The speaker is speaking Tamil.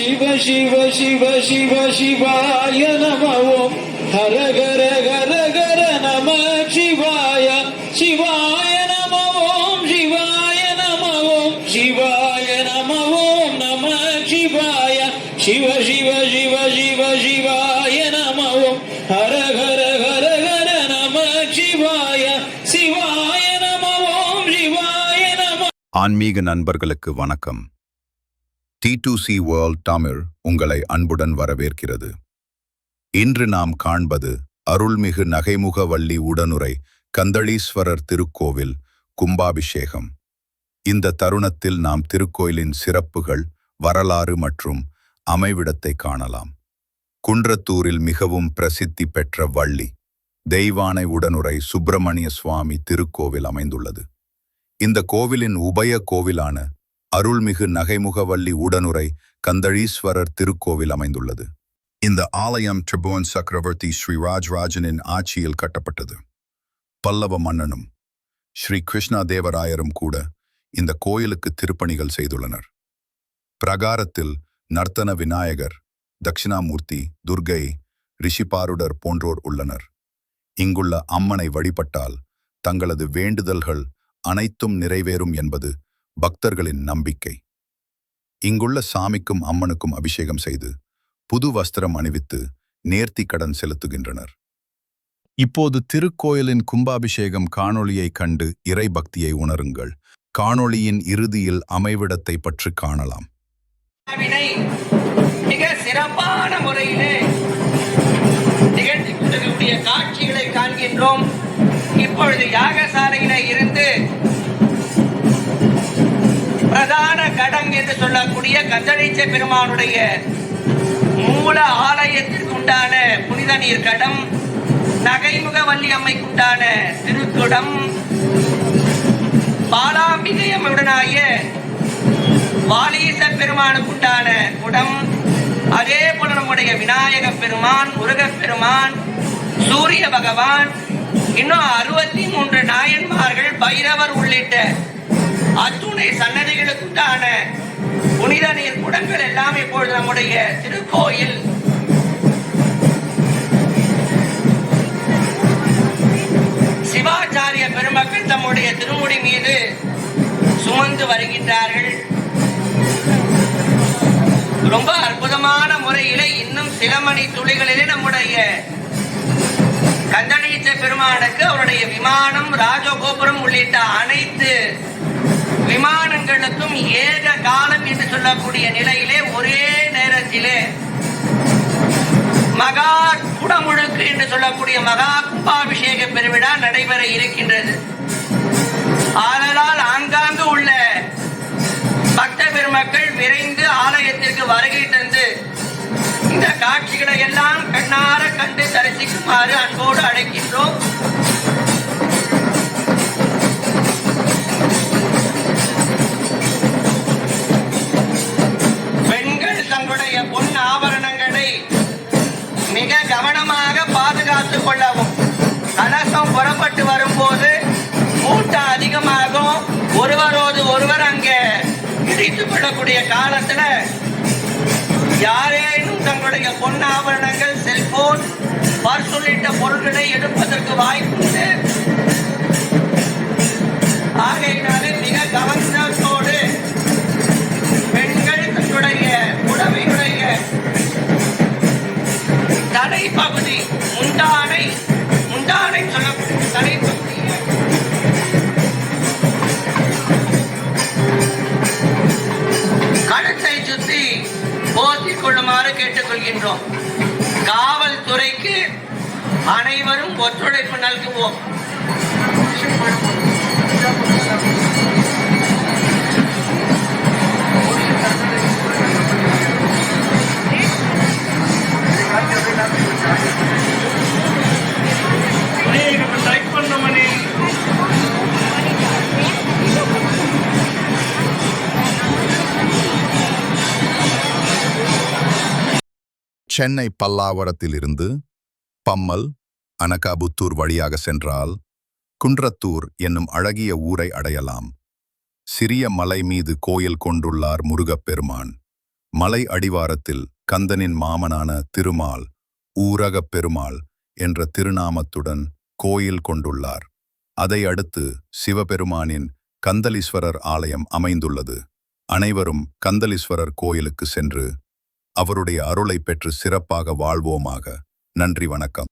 சிவ சிவ சிவ சிவ சிவாய நம ஓம் ஹர ஹர ஹர ஹர நம சிவாய. சிவாய நம ஓம் சிவாய நம ஓம் சிவாய நம ஓம் நம சிவாய. சிவ சிவ சிவ சிவ சிவாய நம ஓம் ஹர ஹர ஹர ஹர நம சிவாய. சிவாய நம ஓம் சிவாய நம. ஆன்மீக நண்பர்களுக்கு வணக்கம். T to C world Tamil உங்களை அன்புடன் வரவேற்கிறது. இன்று நாம் காண்பது அருள்மிகு நகைமுக வள்ளி உடனுரை கந்தளீஸ்வரர் திருக்கோவில் கும்பாபிஷேகம். இந்த தருணத்தில் நாம் திருக்கோயிலின் சிறப்புகள் வரலாறு மற்றும் அமைவிடத்தை காணலாம். குன்றத்தூரில் மிகவும் பிரசித்தி பெற்ற வள்ளி தெய்வானை உடனுரை சுப்பிரமணிய சுவாமி திருக்கோவில் அமைந்துள்ளது. இந்த கோவிலின் உபய கோவிலான அருள்மிகு நகைமுகவல்லி உடனுரை கந்தழீஸ்வரர் திருக்கோவில் அமைந்துள்ளது. இந்த ஆலயம் ட்ரிபுவன் சக்கரவர்த்தி ஸ்ரீ ராஜராஜனின் ஆட்சியில் கட்டப்பட்டது. பல்லவ மன்னனும் ஸ்ரீ கிருஷ்ணா தேவராயரும் கூட இந்த கோயிலுக்கு திருப்பணிகள் செய்துள்ளனர். பிரகாரத்தில் நர்த்தன விநாயகர் தட்சிணாமூர்த்தி துர்கை ரிஷிபாருடர் போன்றோர் உள்ளனர். இங்குள்ள அம்மனை வழிபட்டால் தங்களது வேண்டுதல்கள் அனைத்தும் நிறைவேறும் என்பது பக்தர்களின் நம்பிக்கை. இங்குள்ள சாமிக்கும் அம்மனுக்கும் அபிஷேகம் செய்து புது வஸ்திரம் அணிவித்து நேர்த்தி கடன் செலுத்துகின்றனர். இப்போது திருக்கோயிலின் கும்பாபிஷேகம் காணொளியை கண்டு இறை பக்தியை உணருங்கள். காணொளியின் இறுதியில் அமைவிடத்தை பற்றி காணலாம். மிக சிறப்பான முறையிலே நிகழ்த்தி கொண்டிருக்கக்கூடிய காட்சிகளை காண்கின்றோம். இப்பொழுது யாகசாலையில சொல்லக்கூடிய கந்தளீச்ச பெருமானுடைய மூல ஆலயத்திற்கு உண்டான புனித நீர் கடம் நகைமுக வள்ளி அம்மைக்குண்டான திருக்குடம் பாலாம்பிகை அம்மையுடனாய வாலீச பெருமானுக்குண்டான குடம் அதே போல நம்முடைய விநாயக பெருமான் முருகப் பெருமான் சூரிய பகவான் இன்னும் அறுபத்தி மூன்று நாயன்மார்கள் பைரவர் உள்ளிட்ட அத்துணை சன்னதிகளுக்குண்டான புனித குடங்கள் எல்லாம் இப்பொழுது நம்முடைய திருக்கோயில். சிவாச்சாரிய பெருமக்கள் தம்முடைய திருமுடி மீது சுமந்து வருகின்றார்கள். ரொம்ப அற்புதமான முறையிலே இன்னும் சில மணி துளிகளிலே நம்முடைய கந்தனீச்ச பெருமானுக்கு அவருடைய விமானம் ராஜகோபுரம் உள்ளிட்ட அனைத்து விமானங்களுக்கும் ஏக காலம் என்று சொல்லக்கூடிய நிலையிலே ஒரே நேரத்திலே மகா குடமுழுக்கு என்று சொல்லக்கூடிய மகா கும்பாபிஷேக பெருவிழா நடைபெற இருக்கின்றது. ஆதலால் ஆங்காங்கு உள்ள பக்த பெருமக்கள் விரைந்து ஆலயத்திற்கு வருகை தந்து இந்த காட்சிகளை எல்லாம் கண்ணார கண்டு தரிசிக்குமாறு அன்போடு அழைக்கின்றோம். கொள்ளவும். கலசம் புறப்பட்டு வரும்போது கூட்டம் அதிகமாகும். ஒருவரோடு ஒருவர் அங்கே இடித்துக் கொள்ளக்கூடிய காலத்துல யாரேனும் தங்களுடைய பொன் ஆபரணங்கள் செல்போன் பர்ஸ் உள்ளிட்ட பொருட்களை எடுப்பதற்கு வாய்ப்பு வருகின்றோம் காவல்துறைக்கு அனைவரும் ஒத்துழைப்பு நல்குவோம். சென்னை பல்லாவரத்திலிருந்து பம்மல் அனகாபுத்தூர் வழியாக சென்றால் குன்றத்தூர் என்னும் அழகிய ஊரை அடையலாம். சிறிய மலை மீது கோயில் கொண்டுள்ளார் முருகப்பெருமான். மலை அடிவாரத்தில் கந்தனின் மாமனான திருமால் ஊரகப் பெருமாள் என்ற திருநாமத்துடன் கோயில் கொண்டுள்ளார். அதை அடுத்து சிவபெருமானின் கந்தலீஸ்வரர் ஆலயம் அமைந்துள்ளது. அனைவரும் கந்தலீஸ்வரர் கோயிலுக்கு சென்று அவருடைய அருளை பெற்று சிறப்பாக வாழ்வோமாக. நன்றி வணக்கம்.